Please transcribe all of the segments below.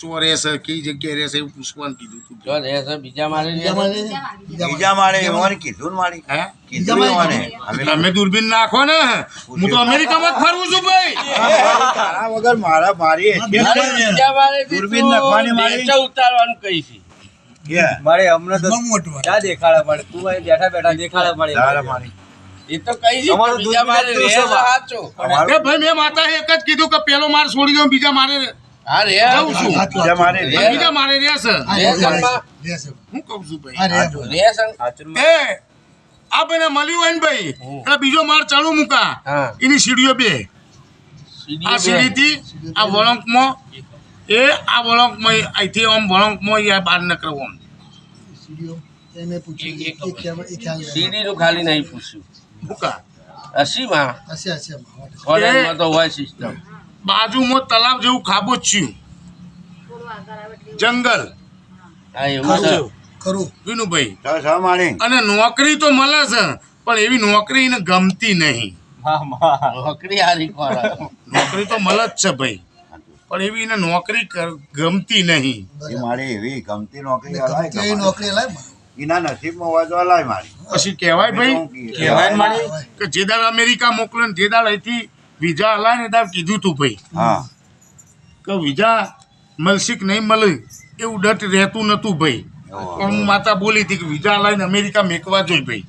ચોર રહેશે કઈ જગ્યાએ રહેશે એવું પૂછવાનું કીધું તું. જો રહે બીજા મારે બીજા માળે એમને કીધું માળી. હે? કીધું એમને તમે દૂરબીન નાખો ને. હું તો અમેરિકામાં જ ફરું છું ભાઈ. તારા વગર મારા મારી હેસિયત અરે નહીં. બીજા મારે દૂરબીન નાખવાની મારી. ઉતારવાનું કહી છે મારે હમણાં તો ક્યાં દેખાડે પડે? તું અહીં બેઠા બેઠા દેખાડે પડે. તારા મારી. એ તો કઈ છે બીજા મારે ભાઈ મેં માતા એક જ કીધું કે પેલો માર છોડી દો બીજા મારે હા રે જાઉં છું. બીજા મારે રે. રે. બીજા મારે રહેશે રે ઘરમાં. હું કહું છું ભાઈ? રે છે એ આ મળ્યું હોય ને ભાઈ એટલે બીજો માર ચાલુ મૂકા. એની સીડીઓ બે. આ સીડી સીડીથી આ વળંકમાં એ આ વળંકમાં અહીંથી આમ વળંકમાં એ બહાર નીકળવું આમ. સીડી નું ખાલી નહીં પૂછ્યું. મૂકા. અસીમાં તો હોય સિસ્ટમ બાજુમાં તલાવ જેવું ખાબોચ્યું જંગલ. હા એવું છે. વિનુભાઈ. અને નોકરી તો મળે છે પણ એવી નોકરી એને ગમતી નહીં. નોકરી તો મળે જ છે ભાઈ. પણ એવી એને નોકરી કર- ગમતી નહીં. મારી એવી ગમતી નોકરી નસીબ. એના નસીબમાં તો મારી. પછી કહેવાય ભાઈ કહેવાય મારી કે જે દાડ અમેરિકા મોકલો ને જે દાડ અહીંથી વિઝા હલાય ને એ કીધું તું ભાઈ. હા. કે વિઝા મળશે કે નહીં મળે એવું ડટ રહેતું નતું ભાઈ. પણ હું માતા બોલી હતી કે વિઝા હલાઈને અમેરિકા મેકવા જોઈએ ભાઈ.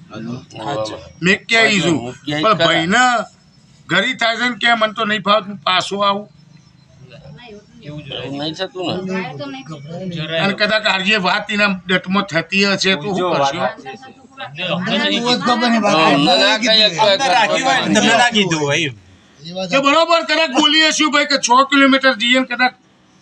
મેં કે આવીશું મૂકી પણ. ભાઈને ઘરી થાય છે ને કે મને તો નહીં ફાવતું પાછું આવું. અને કદાચ આર્ય વાત એના ડટમાં થતી હશે તો શું કરશો? તમને ના કીધું હોય કે બરોબર કદાચ બોલીએ શું ભાઈ કે છ કિલોમીટર જઈએ કદાચ